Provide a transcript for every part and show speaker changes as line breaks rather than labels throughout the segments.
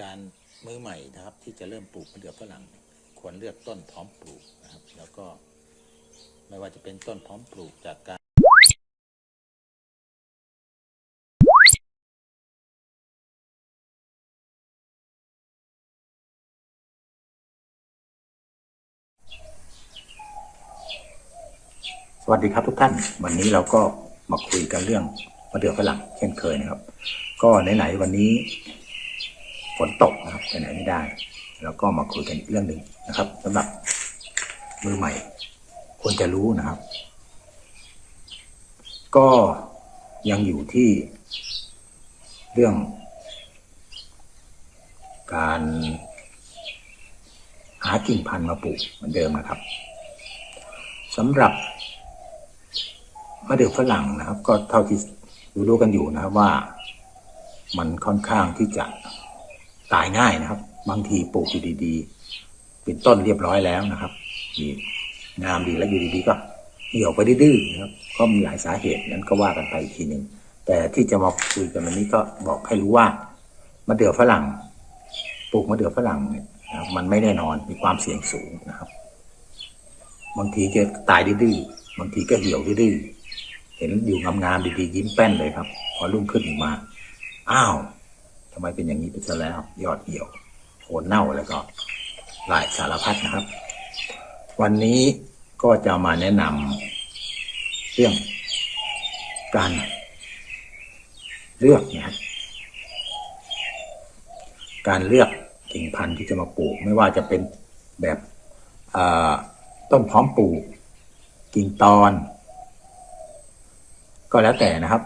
การมือใหม่นะครับที่จะเริ่มปลูกมะเดื่อฝรั่งควรเลือกต้นพร้อมปลูกนะครับ แล้วก็ไม่ว่าจะเป็นต้นพร้อมปลูกจากการ
สวัสดีครับทุกท่าน วันนี้เราก็มาคุยกันเรื่องมะเดื่อฝรั่งเช่นเคยนะครับ ก็ไหนๆวันนี้ นตกนะครับไปไหนไม่ได้ แล้วก็มาคุยกันอีกเรื่องหนึ่งนะครับสำหรับมือใหม่ ควรจะรู้นะครับ ก็ยังอยู่ที่เรื่อง การหากิ่งพันธุ์มาปลูกเหมือนเดิมนะครับสำหรับมะเดื่อฝรั่งนะครับ ก็เท่าที่รู้ๆกันอยู่นะครับว่า มันค่อนข้างที่จะ ตายง่ายนะครับ บางทีปลูกอยู่ดีๆ เป็นต้นเรียบร้อยแล้วนะครับมีงามดีแล้วอยู่ดีๆก็เหี่ยวไปดื้อนะครับ ก็มีหลายสาเหตุนั้นก็ว่ากันไปอีกทีหนึ่งแต่ที่จะมาคุยกันวันนี้ก็บอกให้รู้ว่ามะเดื่อฝรั่งปลูกมะเดื่อฝรั่งเนี่ยนะครับมันไม่แน่นอนมีความเสี่ยงสูงนะครับ บางทีจะตายดื้อบางทีก็เหี่ยวดื้อเห็นอยู่งามๆดีๆยิ้มแป้นเลยครับ พอรุ่งขึ้นมา อ้าว ทำไมเป็นอย่างนี้ไปซะแล้ว ยอดเหี่ยวโคนเน่าแล้วก็หลายสารพัดนะครับ วันนี้ก็จะมาแนะนำเรื่องการเลือกนะครับการเลือกกิ่งพันธุ์ที่จะมาปลูก ไม่ว่าจะเป็นแบบต้นพร้อมปลูก กิ่งตอน ก็แล้วแต่นะครับ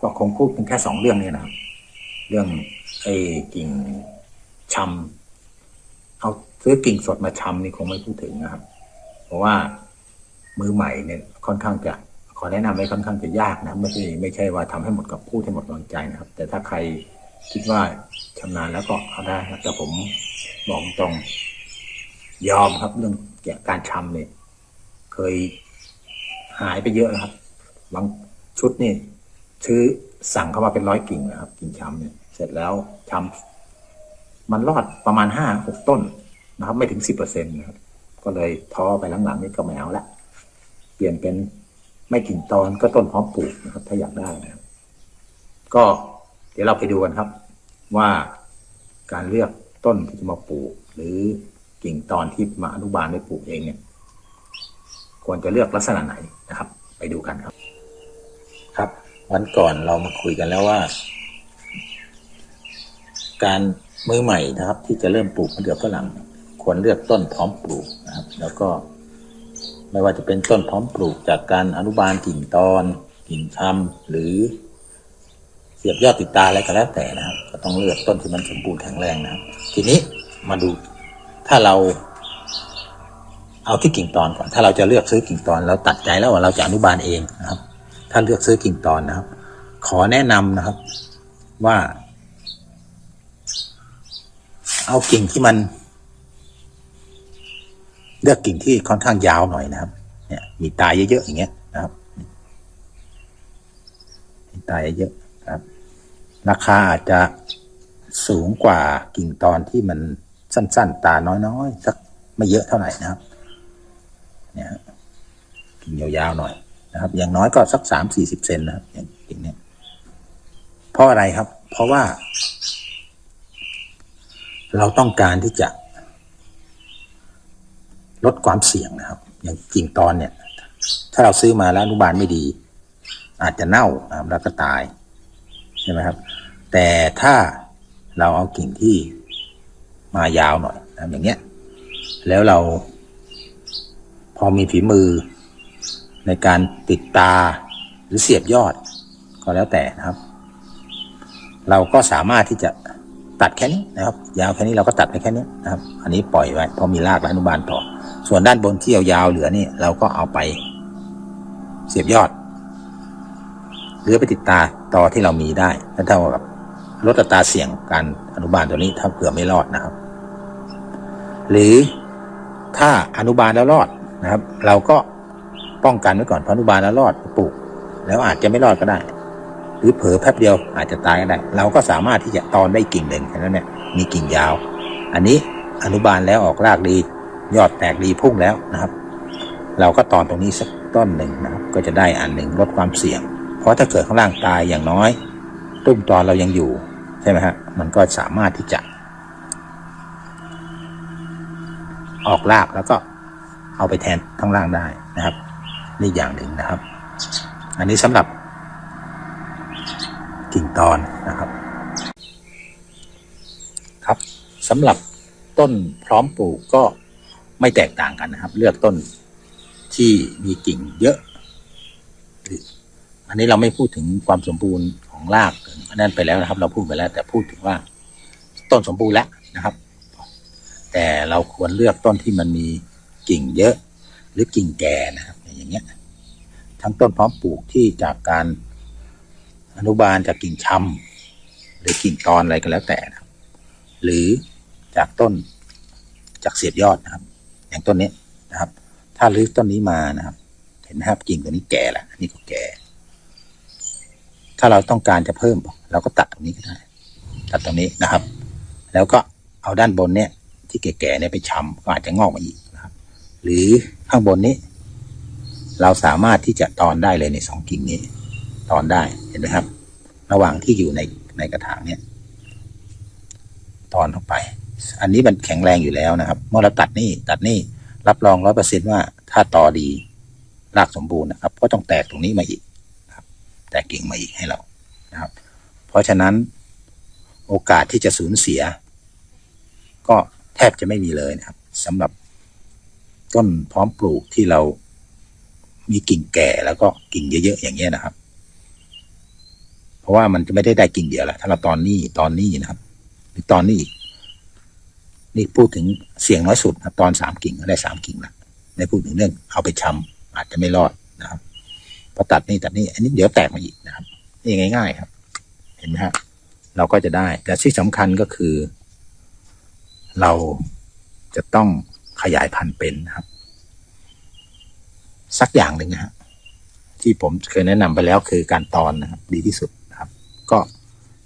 ก็คงพูดเพียงแค่สองเรื่องนี้นะครับ เรื่องไอ้กิ่งชำเอาซื้อกิ่งสดมาชำนี่คงไม่พูดถึงนะครับ เพราะว่ามือใหม่เนี่ยค่อนข้างจะขอแนะนำให้ค่อนข้างจะยากนะไม่ใช่ไม่ใช่ว่าทำให้หมดกับพูดให้หมดกำลังใจนะครับ แต่ถ้าใครคิดว่าชำนาญแล้วก็เอาได้ครับแต่ผมบอกตรงยอมครับเรื่องเกี่ยวกับการชำเนี่ย เคยหายไปเยอะนะครับบางชุดนี่ ซื้อสั่งเข้ามาเป็นร้อยกิ่งนะครับ กิ่งชำเนี่ยเสร็จแล้วชำมันรอดประมาณห้าหกต้นนะครับ ไม่ถึงสิบเปอร์เซ็นต์นะครับก็เลยท้อไปหลังๆนี่ก็ไม่เอาละเปลี่ยนเป็นไม่กิ่งตอนก็ต้นพร้อมปลูกนะครับ ถ้าอยากได้นะครับก็เดี๋ยวเราไปดูกันครับ ว่าการเลือกต้นที่จะมาปลูก หรือกิ่งตอนที่มาอนุบาลไว้ปลูกเองเนี่ย ควรจะเลือกลักษณะไหนนะครับ ไปดูกันครับ
ครับ วันก่อนเรามาคุยกันแล้วว่า การมือใหม่นะครับ ที่จะเริ่มปลูกมะเดื่อฝรั่งควรเลือกต้นพร้อมปลูกนะครับ แล้วก็ ไม่ว่าจะเป็นต้นพร้อมปลูกจากการอนุบาลกิ่งตอน กิ่งชำหรือเสียบยอดติดตาอะไรก็แล้วแต่นะครับ ก็ต้องเลือกต้นที่มันสมบูรณ์แข็งแรงนะครับ ทีนี้มาดูถ้าเราเอาที่กิ่งตอนก่อน ถ้าเราจะเลือกซื้อกิ่งตอนเราตัดใจแล้วว่าเราจะอนุบาลเองนะครับ ถ้าเลือกซื้อกิ่งตอนนะครับ ขอแนะนำนะครับว่า เอากิ่งที่มัน เลือกกิ่งที่ค่อนข้างยาวหน่อยนะครับ เนี่ย มีตายเยอะๆอย่างเงี้ยนะครับมีตายเยอะๆครับ ราคาอาจจะสูงกว่ากิ่งตอนที่มันสั้น ๆ ตาน้อยๆสักไม่เยอะเท่าไหร่นะครับ เนี่ยกิ่งยาวๆหน่อย นะครับ อย่างน้อยก็สักสามสี่สิบเซนนะครับอย่างกิ่งเนี้ยเพราะอะไรครับ เพราะว่า เราต้องการที่จะ ลดความเสี่ยงนะครับ อย่างกิ่งตอนเนี่ย ถ้าเราซื้อมาแล้วอนุบาลไม่ดี อาจจะเน่านะครับแล้วก็ตายใช่ไหมครับ แต่ถ้าเราเอากิ่งที่มายาวหน่อยนะอย่างเงี้ย แล้วเราพอมีฝีมือ ในการติดตาหรือเสียบยอด ก็แล้วแต่นะครับ เราก็สามารถที่จะตัดแค่นี้นะครับ ยาวแค่นี้เราก็ตัดไปแค่นี้นะครับ อันนี้ปล่อยไว้พอมีรากและอนุบาลต่อ ส่วนด้านบนที่ยาวๆเหลือนี่เราก็เอาไปเสียบยอด หรือไปติดตาต่อที่เรามีได้นั่นเท่ากับลดอัตราเสี่ยงการอนุบาลตัวนี้ถ้าเผื่อไม่รอดนะครับ หรือถ้าอนุบาลแล้วรอดนะครับ เราก็ ป้องกันไว้ก่อนเพราะอนุบาลแล้วรอดปลูก แล้วอาจจะไม่รอดก็ได้ หรือเผลอแป๊บเดียวอาจจะตายก็ได้ เราก็สามารถที่จะตอนได้กิ่งหนึ่งแค่นั้นเนี่ยมีกิ่งยาว อันนี้อนุบาลแล้วออกรากดียอดแตกดีพุ่งแล้วนะครับ เราก็ตอนตรงนี้สักต้นหนึ่งนะครับ ก็จะได้อันหนึ่งลดความเสี่ยง เพราะถ้าเกิดข้างล่างตายอย่างน้อยตุ้มตอนเรายังอยู่ใช่ไหมฮะมันก็สามารถที่จะ ออกรากแล้วก็เอาไปแทนข้างล่างได้นะครับ นี่อย่างหนึ่งนะครับ อันนี้สำหรับกิ่งตอนนะครับ ครับสำหรับต้นพร้อมปลูกก็ไม่แตกต่างกันนะครับ เลือกต้นที่มีกิ่งเยอะ อันนี้เราไม่พูดถึงความสมบูรณ์ของรากอันนั้นไปแล้วนะครับ เราพูดไปแล้ว แต่พูดถึงว่าต้นสมบูรณ์แล้วนะครับ แต่เราควรเลือกต้นที่มันมีกิ่งเยอะ หรือกิ่งแก่นะครับ อย่างเงี้ย ทั้งต้นพร้อมปลูกที่จากการอนุบาลจากกิ่งชำหรือกิ่งตอนอะไรก็แล้วแต่นะครับ หรือจากต้นจากเสียบยอดนะครับ อย่างต้นนี้นะครับ ถ้ารื้อต้นนี้มานะครับ เห็นไหมครับกิ่งตัวนี้แก่แล้วนนี้ก็แก่ ถ้าเราต้องการจะเพิ่ม เราก็ตัดตรงนี้ก็ได้ ตัดตรงนี้นะครับ แล้วก็เอาด้านบนเนี่ยที่แก่ๆเนี่ยไปชำก็อาจจะงอกมาอีกนะครับ หรือข้างบนนี้ เราสามารถที่จะตอนได้เลยในสองกิ่งนี้ ตอนได้เห็นไหมครับ ระหว่างที่อยู่ในในกระถางเนี่ย ตอนเข้าไป อันนี้มันแข็งแรงอยู่แล้วนะครับ เมื่อเราตัดนี่ตัดนี่รับรองร้อยเปอร์เซ็นว่าถ้าต่อดีรากสมบูรณ์นะครับก็ต้องแตกตรงนี้มาอีกครับ แตกกิ่งมาอีกให้เรานะครับ เพราะฉะนั้นโอกาสที่จะสูญเสีย ก็แทบจะไม่มีเลยนะครับสำหรับต้นพร้อมปลูกที่เรา มีกิ่งแก่แล้วก็กิ่งเยอะๆอย่างเงี้ยนะครับ เพราะว่ามันจะไม่ได้ได้กิ่งเดียวแหละถ้าเราตอนนี้ตอนนี้นะครับหรือตอนนี้อีกนี่พูดถึงเสียงน้อยสุดนะตอนสามกิ่งก็ได้สามกิ่งละไม่พูดถึงเรื่องเอาไปชำอาจจะไม่รอดนะครับพอตัดนี่ตัดนี่อันนี้เดี๋ยวแตกมาอีกนะครับนี่ง่าย ๆ ครับ เห็นไหมฮะเราก็จะได้ แต่ที่สำคัญก็คือ เราจะต้องขยายพันธุ์เป็นนะครับ สักอย่างหนึ่งนะฮะที่ผมเคยแนะนำไปแล้วคือการตอนนะครับ ดีที่สุดนะครับ ก็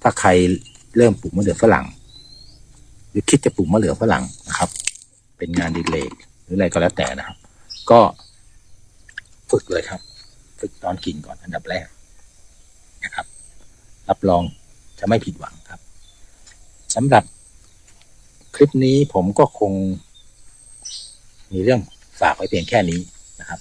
ถ้าใครเริ่มปลูกมะเขือฝรั่ง หรือคิดจะปลูกมะเขือฝรั่งนะครับ เป็นงานดีเลกหรืออะไรก็แล้วแต่นะครับ ก็ฝึกเลยครับ ฝึกตอนกิ่งก่อนอันดับแรกนะครับ รับรองจะไม่ผิดหวังครับสำหรับคลิปนี้ผมก็คง มีเรื่องฝากไว้เพียงแค่นี้นะครับ